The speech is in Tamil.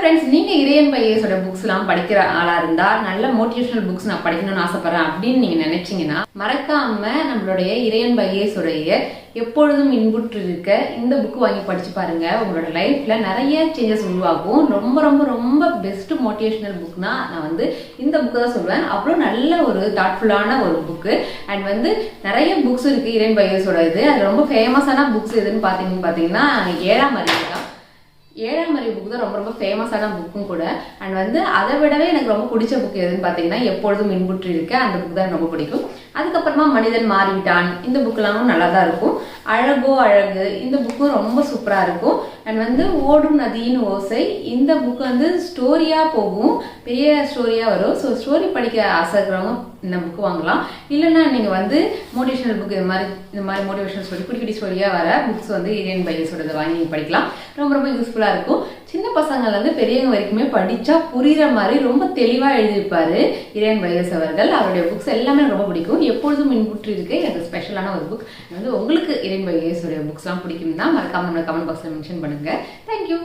ஃப்ரெண்ட்ஸ் நீங்கள் இறையன் பையஸோட புக்ஸ்லாம் படிக்கிற ஆளாக இருந்தால் நல்ல மோட்டிவேஷனல் புக்ஸ் நான் படிக்கணும்னு ஆசைப்படுறேன் அப்படின்னு நீங்கள் நினச்சிங்கன்னா மறக்காமல் நம்மளுடைய இறையன் பையஸோடைய எப்பொழுதும் இன்புற்று இருக்க இந்த புக்கு வாங்கி படித்து பாருங்கள் உங்களோட லைஃப்பில் நிறைய சேஞ்சஸ் உருவாகும். ரொம்ப ரொம்ப ரொம்ப பெஸ்ட் மோட்டிவேஷனல் புக்னா நான் வந்து இந்த புக்கு தான் சொல்லுவேன். அப்புறம் நல்ல ஒரு தாட்ஃபுல்லான ஒரு புக்கு அண்ட் வந்து நிறைய புக்ஸ் இருக்குது இறையன் பையஸோட இது. அது ரொம்ப ஃபேமஸான புக்ஸ் எதுன்னு பார்த்தீங்கன்னு பார்த்தீங்கன்னா ஏழாம் அறிவு தான் ஏழாம் அறிவு புக் தான் ரொம்ப ரொம்ப ஃபேமஸான புக்கும் கூட. அண்ட் வந்து அதை விடவே எனக்கு ரொம்ப பிடிச்ச புக் எதுன்னு பார்த்தீங்கன்னா எப்பொழுதும் இன்புற்று இருக்க அந்த புக் தான் ரொம்ப பிடிக்கும். அதுக்கப்புறமா மனிதன் மாறிவிட்டான். இந்த புக்கெல்லாமும் நல்லா தான் இருக்கும். அழகோ அழகு. இந்த புக்கும் ரொம்ப சூப்பராக இருக்கும். அண்ட் வந்து ஓடும் நதியின் ஓசை இந்த புக் வந்து ஸ்டோரியாக போகும். பெரிய ஸ்டோரியாக வரும். ஸோ ஸ்டோரி படிக்க ஆசை இருக்கிறவங்க இந்த புக் வாங்கலாம். இல்லைன்னா நீங்கள் வந்து மோட்டிவேஷனல் புக் இது மாதிரி இந்த மாதிரி மோட்டிவேஷனல் ஸ்டோரி குட்டி குட்டி ஸ்டோரியாக வர புக்ஸ் வந்து இரியன் பையஸோடது வாங்கி நீங்கள் படிக்கலாம். ரொம்ப ரொம்ப யூஸ்ஃபுல்லாக இருக்கும். சின்ன பசங்கள்லேருந்து பெரியவங்க வரைக்குமே படித்தா புரிகிற மாதிரி ரொம்ப தெளிவாக எழுதியிருப்பாரு இரியன் வைரஸ் அவர்கள். அவருடைய புக்ஸ் எல்லாமே ரொம்ப பிடிக்கும். எப்பொழுதும் இன்புற்று இருக்கு எனக்கு ஸ்பெஷலான ஒரு புக் வந்து உங்களுக்கு இரியன் பையஸோடைய புக்ஸ்லாம் பிடிக்கும்னா மறக்காம நம்ம கமெண்ட் பாக்ஸில் மென்ஷன் பண்ணுங்கள் தேங்க்யூ